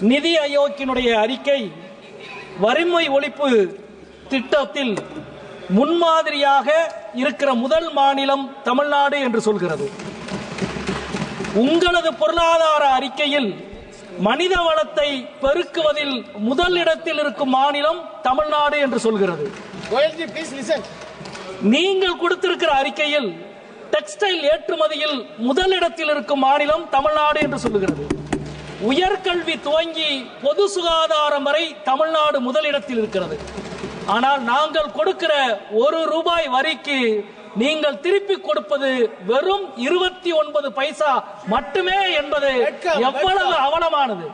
நிதி ஆயோக்கினுடைய அறிக்கை வறுமை ஒழிப்பு திட்டத்தில் முன்மாதிரியாக இருக்கிற முதல் மாநிலம் தமிழ்நாடு என்று சொல்கிறது. உங்களது பொருளாதார அறிக்கையில் மனித வளத்தை பெருக்குவதில் முதல் இடத்தில் இருக்கும் மாநிலம் தமிழ்நாடு என்று சொல்கிறது. நீங்கள் கொடுத்திருக்கிற அறிக்கையில் டெக்ஸ்டைல் ஏற்றுமதியில் முதலிடத்தில் இருக்கும் மாநிலம் தமிழ்நாடு என்று சொல்லுகிறது உயர்கல்வி துவங்கி பொது சுகாதாரம் வரை தமிழ்நாடு முதலிடத்தில் இருக்கிறது. ஆனால் நாங்கள் கொடுக்கிற ஒரு ரூபாய் வரிக்கு நீங்கள் திருப்பி கொடுப்பது வெறும் இருபத்தி ஒன்பது பைசா மட்டுமே என்பது எவ்வளவு. அவலமானது.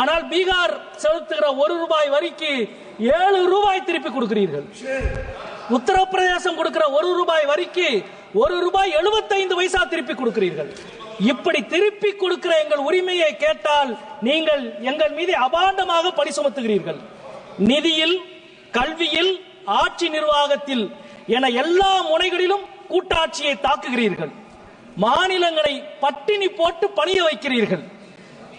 ஆனால் பீகார் செலுத்துகிற ஒரு ரூபாய் வரிக்கு ஏழு ரூபாய் திருப்பி கொடுக்கிறீர்கள். உத்தரப்பிரதேசம் கொடுக்கிற ஒரு ரூபாய் வரிக்கு ஒரு ரூபாய் 75 பைசா திருப்பி கொடுக்கிறீர்கள். இப்படி திருப்பி கொடுக்கிற எங்கள் உரிமையை கேட்டால் நீங்கள் எங்கள் மீது அபாண்டமாக பழி சுமத்துகிறீர்கள். நிதியில் கல்வியில் ஆட்சி நிர்வாகத்தில் என எல்லா முனைகளிலும் கூட்டாட்சியை தாக்குகிறீர்கள். மாநிலங்களை பட்டினி போட்டு பணிய வைக்கிறீர்கள்.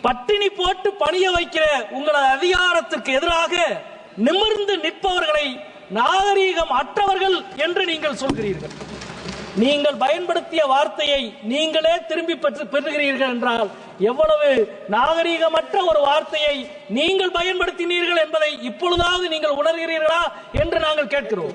பட்டினி போட்டு பணிய வைக்கிற உங்களது அதிகாரத்திற்கு எதிராக நிமிர்ந்து நிற்பவர்களை நாகரீகம் அற்றவர்கள் என்று நீங்கள் சொல்கிறீர்கள். நீங்கள் பயன்படுத்திய வார்த்தையை நீங்களே திரும்பி பெற்று பெறுகிறீர்கள் என்றால் எவ்வளவு நாகரீகமற்ற ஒரு வார்த்தையை நீங்கள் பயன்படுத்தினீர்கள் என்பதை இப்பொழுதாவது நீங்கள் உணர்கிறீர்களா என்று நாங்கள் கேட்கிறோம்.